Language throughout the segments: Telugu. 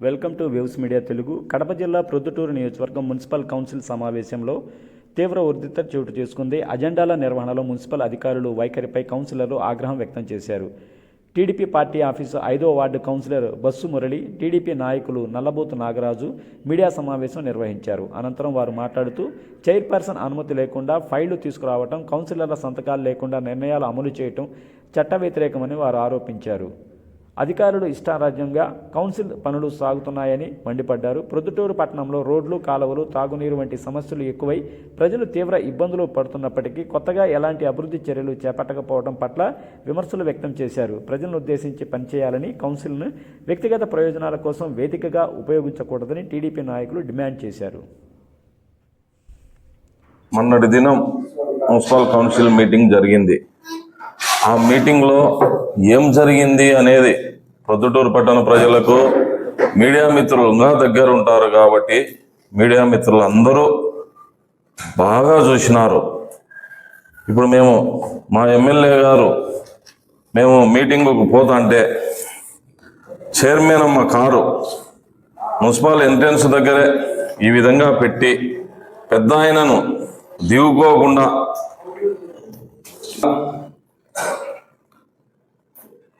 Welcome to waves media Telugu. Kadapa జిల్లా ప్రొద్దుటూరు నియోజకవర్గం మున్సిపల్ కౌన్సిల్ సమావేశంలో తీవ్ర ఉద్రిక్త చోటు చేసుకుంది. అజెండాల నిర్వహణలో మున్సిపల్ అధికారులు వైఖరిపై కౌన్సిలర్లు ఆగ్రహం వ్యక్తం చేశారు. టీడీపీ పార్టీ ఆఫీసు ఐదో ward councillor Bassu Murali TDP నాయకులు నల్లబోతు నాగరాజు మీడియా సమావేశం నిర్వహించారు. అనంతరం వారు మాట్లాడుతూ చైర్పర్సన్ అనుమతి లేకుండా ఫైళ్ళు తీసుకురావటం కౌన్సిలర్ల సంతకాలు లేకుండా నిర్ణయాలు అమలు చేయటం చట్ట వ్యతిరేకమని వారు ఆరోపించారు. అధికారులు ఇష్టారాజ్యంగా కౌన్సిల్ పనులు సాగుతున్నాయని మండిపడ్డారు. ప్రొద్దుటూరు పట్టణంలో రోడ్లు కాలువలు తాగునీరు వంటి సమస్యలు ఎక్కువై ప్రజలు తీవ్ర ఇబ్బందులు పడుతున్నప్పటికీ కొత్తగా ఎలాంటి అభివృద్ధి చర్యలు చేపట్టకపోవడం పట్ల విమర్శలు వ్యక్తం చేశారు. ప్రజలను ఉద్దేశించి పనిచేయాలని కౌన్సిల్ను వ్యక్తిగత ప్రయోజనాల కోసం వేదికగా ఉపయోగించకూడదని టీడీపీ నాయకులు డిమాండ్ చేశారు. మొన్నటి దినం మున్సిపల్ కౌన్సిల్ మీటింగ్ జరిగింది. ఆ మీటింగ్లో ఏం జరిగింది అనేది ప్రొద్దుటూరు పట్టణ ప్రజలకు మీడియా మిత్రులుగా దగ్గర ఉంటారు కాబట్టి మీడియా మిత్రులు అందరూ బాగా చూసినారు. ఇప్పుడు మేము మా ఎమ్మెల్యే గారు మేము మీటింగుకు పోతుంటే చైర్మన్ అమ్మ కారు మున్సిపల్ ఎంట్రన్స్ దగ్గరే ఈ విధంగా పెట్టి పెద్ద ఆయనను దిగుకోకుండా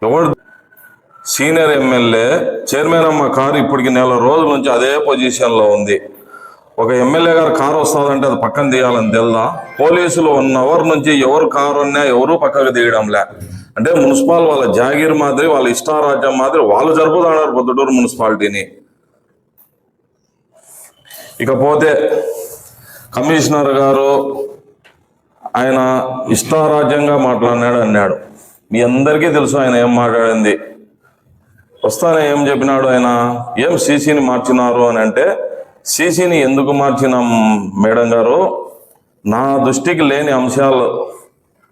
ఎవరు? సీనియర్ ఎమ్మెల్యే చైర్మన్ అమ్మ కారు ఇప్పటికి నెల రోజుల నుంచి అదే పొజిషన్లో ఉంది. ఒక ఎమ్మెల్యే గారు కారు వస్తుందంటే అది పక్కన తీయాలని తెలుదా? పోలీసులు వన్ అవర్ నుంచి ఎవరు కారు ఉన్నా ఎవరు పక్కకు తీయడంలే. అంటే మున్సిపాల్ వాళ్ళ జాగీర్ మాదిరి వాళ్ళ ఇష్టారాజ్యం మాదిరి వాళ్ళు జరుపుతున్నారు పొద్దుటూరు మున్సిపాలిటీని. ఇకపోతే కమిషనర్ గారు ఆయన ఇష్టారాజ్యంగా మాట్లాడినాడు అన్నాడు. మీ అందరికీ తెలుసు ఆయన ఏం మాట్లాడింది. వస్తానే ఏం చెప్పినాడు ఆయన? ఏం సీసీని మార్చినారు అని అంటే సీసీని ఎందుకు మార్చినాం మేడం గారు? నా దృష్టికి లేని అంశాలు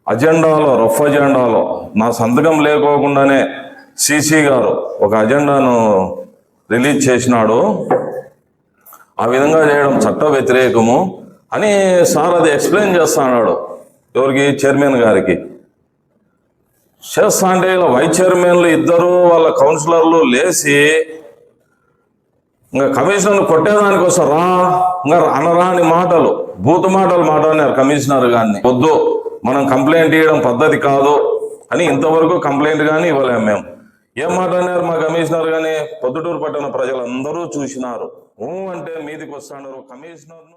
అజెండాలో రఫ్ అజెండాలో నా సంతకం లేకోకుండానే సీసీ గారు ఒక అజెండాను రిలీజ్ చేసినాడు. ఆ విధంగా చేయడం చట్ట వ్యతిరేకము అని సార్ అది ఎక్స్ప్లెయిన్ చేస్తున్నాడు. ఎవరికి? చైర్మన్ గారికి. చేస్తా అంటే ఇలా వైస్ చైర్మన్లు ఇద్దరు వాళ్ళ కౌన్సిలర్లు లేచి ఇంకా కమిషనర్ కొట్టేదానికి వస్తారా ఇంకా అనరాని మాటలు బూతు మాటలు మాట్లాడినారు కమిషనర్ గారిని. వద్దు మనం కంప్లైంట్ ఇవ్వడం పద్ధతి కాదు అని ఇంతవరకు కంప్లైంట్ కానీ ఇవ్వలేము మేము. ఏం మాట్లాడినారు మా కమిషనర్ కానీ పొద్దుటూరు పట్టణ ప్రజలందరూ చూసినారు. ఊ అంటే మీదికి వస్తున్నారు కమిషనర్ను.